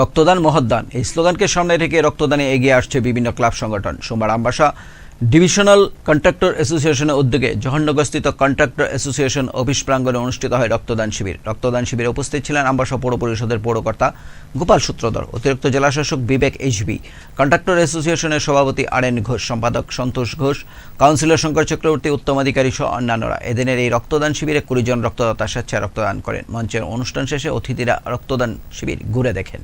রক্তদান মহদ্দান। এই স্লোগানকে সামনে রেখে রক্তদানে এগিয়ে আসছে বিভিন্ন ক্লাব সংগঠন। সোমবার আমবাসা ডিভিশনাল কন্ট্রাক্টর অ্যাসোসিয়েশনের উদ্যোগে জহন্নগরস্থিত কন্ট্রাক্টর অ্যাসোসিয়েশন অফিস প্রাঙ্গণে অনুষ্ঠিত হয় রক্তদান শিবির। রক্তদান শিবিরে উপস্থিত ছিলেন আমবাসা পৌর পরিষদের পৌরকর্তা গোপাল সূত্রধর, অতিরিক্ত জেলাশাসক বিবেক এইচবি, কন্ট্রাক্টর অ্যাসোসিয়েশনের সভাপতি আর এন ঘোষ, সম্পাদক সন্তোষ ঘোষ, কাউন্সিলর শঙ্কর চক্রবর্তী, উত্তমাধিকারী সহ অন্যান্যরা। এদিনের এই রক্তদান শিবিরে কুড়িজন রক্তদাতা স্বেচ্ছায় রক্তদান করেন। মঞ্চের অনুষ্ঠান শেষে অতিথিরা রক্তদান শিবির ঘুরে দেখেন।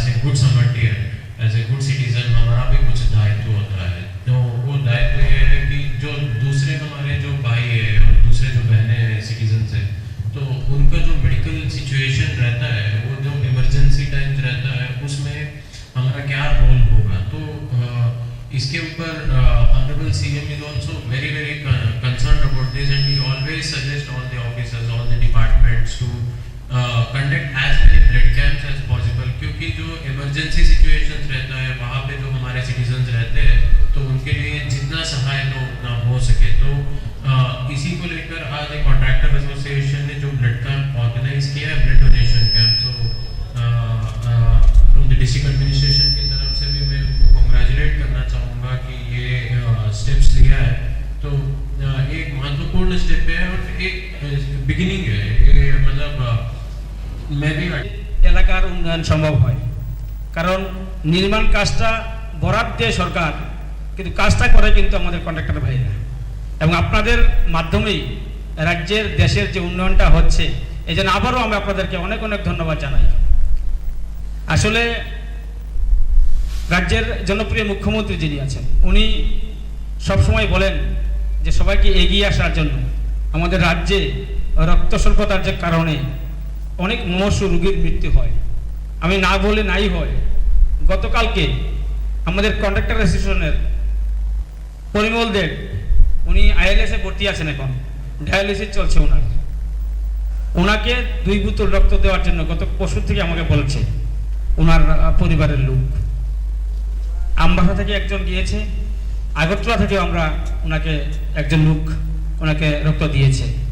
As a good Samaritan, as a good citizen तो उनका जो मेडिकल सिचुएशन रहता है वो जो इमरजेंसी टाइम रहता है उसमें हमारा क्या रोल होगा? तो इसके ऊपर honourable CM is also very very about this and he always suggest all the officers all the departments to uh, conduct as many blood camps as possible क्योंकि जो इमरजेंसी सिचुएशंस रहता है वहाँ पे जो हमारे सिटीजन्स रहते हैं तो उनके लिए जितना सहायता उतना हो सके। तो uh, इसी को लेकर आज एक कॉन्ट्रैक्टर एसोसिएशन है तो uh, एक महत्वपूर्ण स्टेप है और एक बिगिनिंग है ये मतलब uh, मैं भी এলাকার উন্নয়ন সম্ভব হয় কারণ নির্মাণ কাজটা বরাদ দেয় সরকার কিন্তু কাজটা করে কিন্তু আমাদের কন্ট্রাক্টর ভাইরা এবং আপনাদের মাধ্যমেই রাজ্যের দেশের যে উন্নয়নটা হচ্ছে এই জন্য আবারও আমি আপনাদেরকে অনেক অনেক ধন্যবাদ জানাই আসলে রাজ্যের জনপ্রিয় মুখ্যমন্ত্রী যিনি আছেন উনি সবসময় বলেন যে সবাইকে এগিয়ে আসার জন্য আমাদের রাজ্যে রক্ত স্বল্পতার যে কারণে অনেক মুমূর্ষ রোগীর মৃত্যু হয়। আমি না বলে নাই হয়, গতকালকে আমাদের কন্ট্রাক্টর অ্যাসোসিয়েশনের পরিমল দেব উনি আইএলএসে ভর্তি আছেন এখন ডায়ালিসিস চলছে ওনার। ওনাকে দুই বোতল রক্ত দেওয়ার জন্য গত পরশু থেকে আমাকে বলছে, ওনার পরিবারের লোক। আমবাসা থেকে একজন গিয়েছে আগরতলা থেকে আমরা ওনাকে একজন লোক ওনাকে রক্ত দিয়েছে।